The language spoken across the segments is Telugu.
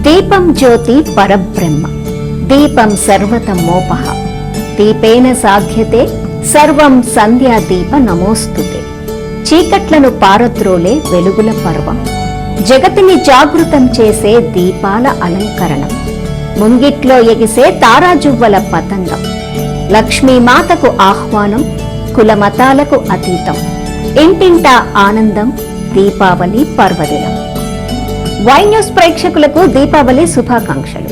దీపం జ్యోతి పరబ్రహ్మ. దీపం సర్వతమోపహ దీపేన సాధ్యతే సర్వం సంధ్యా దీప నమోస్తుతే. చీకట్లను పారద్రోలే వెలుగుల పర్వం. జగతిని జాగృతం చేసే దీపాల అలంకరణం. ముంగిట్లో ఎగిసే తారాజువ్వల పతంగం. లక్ష్మీమాతకు ఆహ్వానం కులమతాలకు అతీతం. ఇంటింటా ఆనందం దీపావళి పర్వదినం. వై న్యూస్ ప్రేక్షకులకు దీపావళి శుభాకాంక్షలు.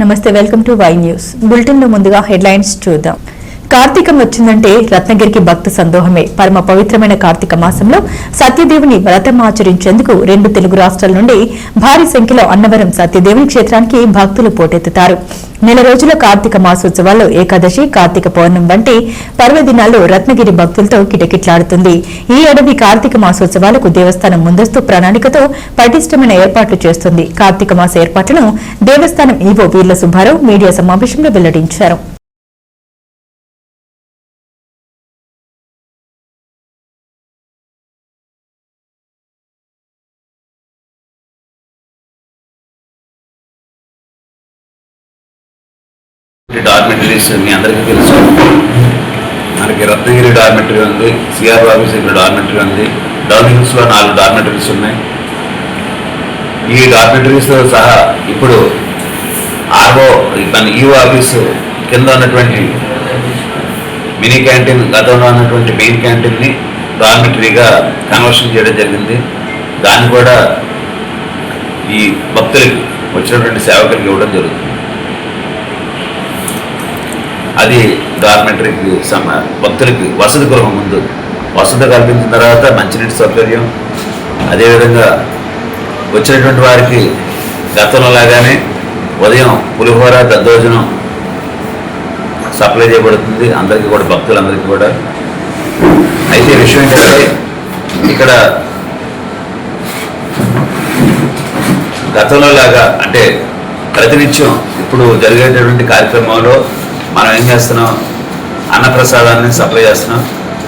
నమస్తే వెల్కమ్ టు వై న్యూస్. బులెటిన్లో ముందుగా హెడ్లైన్స్ చూద్దాం. కార్తీకం వచ్చిందంటే రత్నగిరికి భక్త సందోహమే. పరమ పవిత్రమైన కార్తీక మాసంలో సత్యదేవుని వ్రతం ఆచరించేందుకు రెండు తెలుగు రాష్ట్రాల నుండి భారీ సంఖ్యలో అన్నవరం సత్యదేవుని క్షేత్రానికి భక్తులు పోటెత్తుతారు. నెల రోజుల కార్తీక మాసోత్సవాల్లో ఏకాదశి కార్తీక పౌర్ణం వంటి పర్వదినాల్లో రత్నగిరి భక్తులతో కిటకిట్లాడుతుంది. ఈ ఏడాది కార్తీక మాసోత్సవాలకు దేవస్థానం ముందస్తు ప్రణాళికతో పటిష్టమైన ఏర్పాట్లు చేస్తుంది. కార్తీక మాస ఏర్పాట్లను దేవస్థానం ఈవో వీర్ల సుబ్బారావు మీడియా సమావేశంలో వెల్లడించారు. డార్మెటరీస్ మీ అందరికీ తెలుసు. మనకి రత్నగిరి డార్మెటరీ ఉంది సిఆర్ ఆఫీస్ ఇక్కడ డార్మెటరీ ఉంది డౌన్ హిల్స్లో నాలుగు డార్మెటరీస్ ఉన్నాయి. ఈ డార్మెటరీస్తో సహా ఇప్పుడు ఆర్ఓ మన ఈఓ ఆఫీసు కింద ఉన్నటువంటి మినీ క్యాంటీన్ గతంలో ఉన్నటువంటి మెయిన్ క్యాంటీన్ని డార్మెటరీగా కన్వర్షన్ చేయడం జరిగింది. దాన్ని కూడా ఈ భక్తులకి వచ్చినటువంటి సేవకులకి ఇవ్వడం జరుగుతుంది. అది డార్మెంటరీకి సమ భక్తులకి వసతి గృహం ముందు. వసతి కల్పించిన తర్వాత మంచినీటి సౌకర్యం అదేవిధంగా వచ్చినటువంటి వారికి గతంలో లాగానే ఉదయం పులిహోర దద్దోజనం సప్లై చేయబడుతుంది. అందరికీ కూడా భక్తులందరికీ కూడా. అయితే విషయం ఏంటంటే ఇక్కడ గతంలో లాగా అంటే ప్రతినిత్యం ఇప్పుడు జరిగేటటువంటి కార్యక్రమంలో మనం ఏం చేస్తున్నాం? అన్నప్రసాదాన్ని సప్లై చేస్తున్నాం.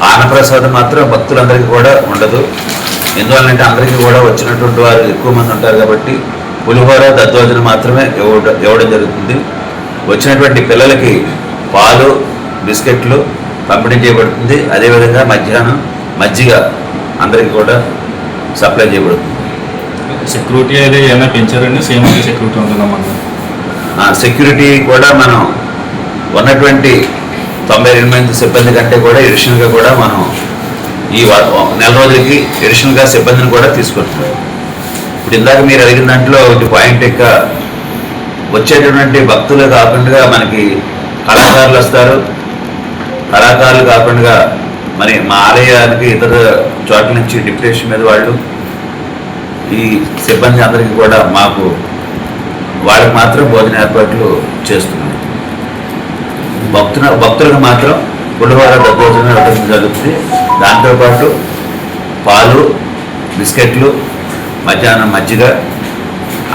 ఆ అన్నప్రసాదం మాత్రం భక్తులందరికీ కూడా ఉండదు. ఎందువల్లంటే అందరికీ కూడా వచ్చినటువంటి వారు ఎక్కువ మంది ఉంటారు కాబట్టి పులిహోర దద్దోజనం మాత్రమే ఇవ్వడం ఇవ్వడం జరుగుతుంది. వచ్చినటువంటి పిల్లలకి పాలు బిస్కెట్లు పంపిణీ చేయబడుతుంది. అదేవిధంగా మధ్యాహ్నం మజ్జిగ అందరికీ కూడా సప్లై చేయబడుతుంది. సెక్యూరిటీ అయితే ఏమైనా పెంచారండి? సేమ్ సెక్యూరిటీ ఉంటుందా మన ఆ సెక్యూరిటీ కూడా మనం ఉన్నటువంటి తొంభై ఎనిమిది మంది సిబ్బంది కంటే కూడా ఎడిషనల్గా కూడా మనం ఈ నెల రోజులకి ఎడిషనల్గా సిబ్బందిని కూడా తీసుకుంటున్నాం. ఇప్పుడు ఇందాక మీరు అడిగిన దాంట్లో ఒకటి పాయింట్ యొక్క వచ్చేటటువంటి భక్తులు కాకుండా మనకి కళాకారులు వస్తారు. కళాకారులు కాకుండా మరి మా ఆలయానికి ఇతర చోట్ల నుంచి డిప్యూటేషన్ మీద వాళ్ళు ఈ సిబ్బంది అందరికీ కూడా మాకు వాళ్ళకి మాత్రం భోజన ఏర్పాట్లు చేస్తున్నాం భక్తుల భక్తులకు మాత్రం పులిహోర దద్దోజనం ఇవ్వడం జరుగుతుంది. దాంతోపాటు పాలు బిస్కెట్లు మధ్యాహ్నం మజ్జిగ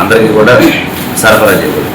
అందరికీ కూడా సరఫరా చేయకూడదు